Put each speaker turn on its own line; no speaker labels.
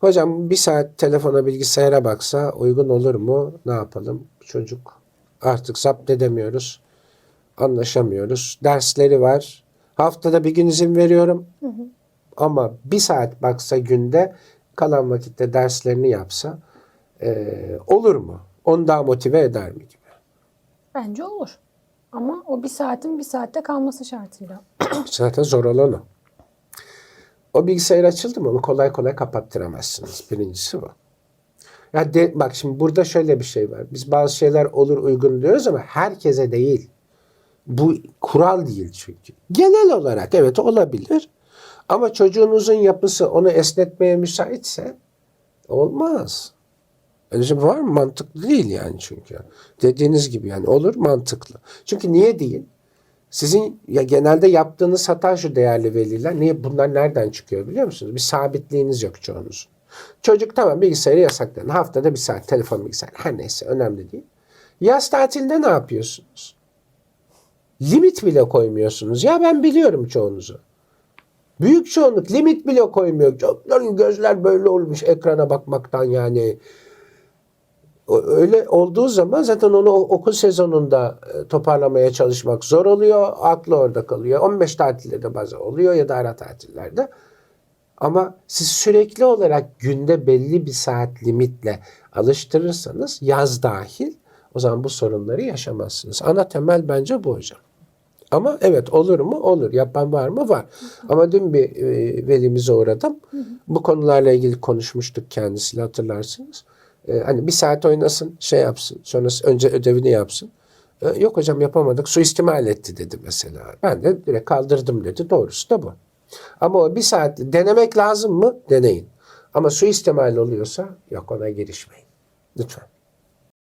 Hocam bir saat telefona bilgisayara baksa uygun olur mu? Ne yapalım? Çocuk artık zapt edemiyoruz. Anlaşamıyoruz. Dersleri var. Haftada bir gün izin veriyorum. Ama bir saat baksa günde kalan vakitte derslerini yapsa eee, olur mu? Onu daha motive eder mi gibi.
Bence olur. Ama o bir saatin bir saatte kalması şartıyla.
Zaten zor olan o. O bilgisayar açıldı mı onu kolay kolay kapattıramazsınız. Birincisi bu. Ya de, bak şimdi burada şöyle bir şey var. Biz bazı şeyler olur uygun diyoruz ama herkese değil. Bu kural değil çünkü. Genel olarak evet olabilir. Ama çocuğunuzun yapısı onu esnetmeye müsaitse olmaz. Öyle şey var mı? Mantıklı değil yani çünkü. Dediğiniz gibi yani olur mantıklı. Çünkü niye değil? Sizin ya genelde yaptığınız hata şu değerli veliler. Niye bunlar nereden çıkıyor biliyor musunuz? Bir sabitliğiniz yok çoğunuzun. Çocuk tamam bilgisayarı yasaklayın. Haftada bir saat telefon bilgisayar. Her neyse önemli değil. Yaz tatilde ne yapıyorsunuz? Limit bile koymuyorsunuz. Ya ben biliyorum çoğunuzu. Büyük çoğunluk limit bile koymuyor. Çocukların gözler böyle olmuş ekrana bakmaktan yani. Öyle olduğu zaman zaten onu okul sezonunda e, toparlamaya çalışmak zor oluyor. Aklı orada kalıyor. 15 tatilde de bazen oluyor ya da ara tatillerde. Ama siz sürekli olarak günde belli bir saat limitle alıştırırsanız yaz dahil o zaman bu sorunları yaşamazsınız. Ana temel bence bu hocam. Ama evet olur mu? Olur. Yapan var mı? Var. Ama dün bir e, velimize uğradım. Bu konularla ilgili konuşmuştuk kendisiyle hatırlarsınız. E, hani bir saat oynasın, şey yapsın. Sonra önce ödevini yapsın. E, yok hocam yapamadık. Suistimal etti dedi mesela. Ben de direkt kaldırdım dedi. Doğrusu da bu. Ama o bir saat denemek lazım mı? Deneyin. Ama suistimal oluyorsa yok ona girişmeyin. Lütfen.